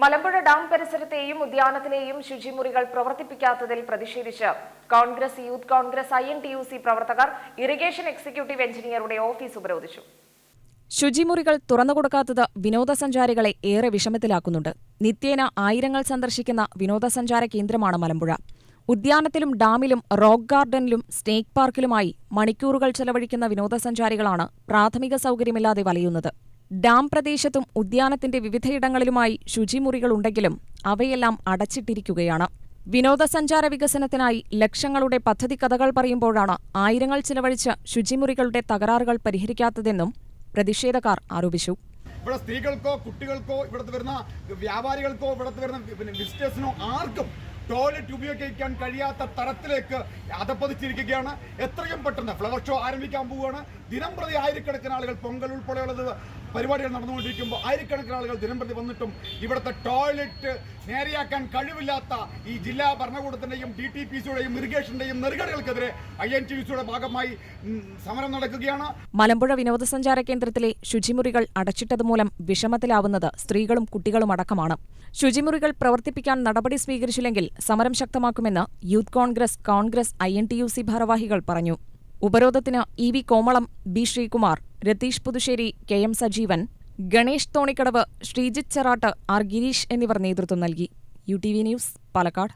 Malampuzha dam പരിസരത്തെയും ഉദ്യാനത്തിലെയും ശുചിമുറികൾ പ്രവർത്തിപ്പിക്കാത്തതിൽ പ്രതിഷേധിച്ച് Congress youth Congress I N T U C പ്രവർത്തകർ ഇറിഗേഷൻ എക്സിക്യൂട്ടീവ് എഞ്ചിനീയറുടെ ഓഫീസ് ഉപരോധിച്ചു. ശുചിമുറികൾ തുറന്നുകൊടുക്കാത്തത് വിനോദസഞ്ചാരികളെ ഏറെ വിഷമത്തിലാക്കുന്നുണ്ട്. നിത്യേന ആയിരങ്ങൾ സന്ദർശിക്കുന്ന വിനോദസഞ്ചാര കേന്ദ്രമാണ് മലമ്പുഴ. ഉദ്യാനത്തിലും ഡാമിലും റോക്ക് ഗാർഡനിലും സ്നേക്ക് പാർക്കിലുമായി മണിക്കൂറുകൾ ചെലവഴിക്കുന്ന വിനോദസഞ്ചാരികളാണ് പ്രാഥമിക സൗകര്യമില്ലാതെ വലയുന്നത്. ഡാം പ്രദേശത്തും ഉദ്യാനത്തിന്റെ വിവിധയിടങ്ങളിലുമായി ശുചിമുറികളുണ്ടെങ്കിലും അവയെല്ലാം അടച്ചിട്ടിരിക്കുകയാണ്. വിനോദസഞ്ചാര വികസനത്തിനായി ലക്ഷങ്ങളുടെ പദ്ധതി കഥകൾ പറയുമ്പോഴാണ് ആയിരങ്ങൾ ചിലവഴിച്ച് ശുചിമുറികളുടെ തകരാറുകൾ പരിഹരിക്കാത്തതെന്നും പ്രതിഷേധക്കാർ ആരോപിച്ചു. ഇവിടെ സ്ത്രീകൾക്കോ കുട്ടികൾക്കോ ഇവിടുത്തെ വരുന്ന വ്യാപാരികൾക്കോ ഇവിടുത്തെ വരുന്ന വിസിറ്റേഴ്സിനോ ആർക്കും ടോയ്ലറ്റ് ഉപയോഗിക്കാൻ കഴിയാത്ത തരത്തിലേക്ക് അതപ്പതിച്ചിരിക്കുകയാണ് എത്രയും പെട്ടെന്ന് ഫ്ലവർ ഷോ ആരംഭിക്കാൻ പോവുകയാണ്. ദിനം പ്രതി ആയിരക്കണക്കിന് ആളുകൾ പൊങ്കൽ ഉൾപ്പെടെയുള്ളത് പരിപാടികൾ നടന്നുകൊണ്ടിരിക്കുമ്പോൾ ആയിരക്കണക്കിന് ആളുകൾ ദിനം പ്രതി വന്നിട്ടും ഇവിടുത്തെ ടോയ്ലറ്റ് നേരെയാക്കാൻ കഴിവില്ലാത്ത ഈ ജില്ലാ ഭരണകൂടത്തിന്റെയും ഡി ടി പി സിയുടെയും ഇറിഗേഷന്റെയും നെറുകടകൾക്കെതിരെ ഐ എൻ ടി സിയുടെ ഭാഗമായി സമരം നടക്കുകയാണ്. മലമ്പുഴ വിനോദസഞ്ചാര കേന്ദ്രത്തിലെ ശുചിമുറികൾ അടച്ചിട്ടതുമൂലം വിഷമത്തിലാവുന്നത് സ്ത്രീകളും കുട്ടികളും അടക്കമാണ്. ശുചിമുറികൾ പ്രവർത്തിപ്പിക്കാൻ നടപടി സ്വീകരിച്ചില്ലെങ്കിൽ സമരം ശക്തമാക്കുമെന്ന് youth Congress Congress I N T U C ഭാരവാഹികൾ പറഞ്ഞു. ഉപരോധത്തിന് E V Komalam B Sreekumar Ratheesh Puthussery K M Sajeevan Ganesh Thonikkadavu Sreejith Cheratt R Gireesh എന്നിവർ നേതൃത്വം നൽകി. U T V news Palakkad.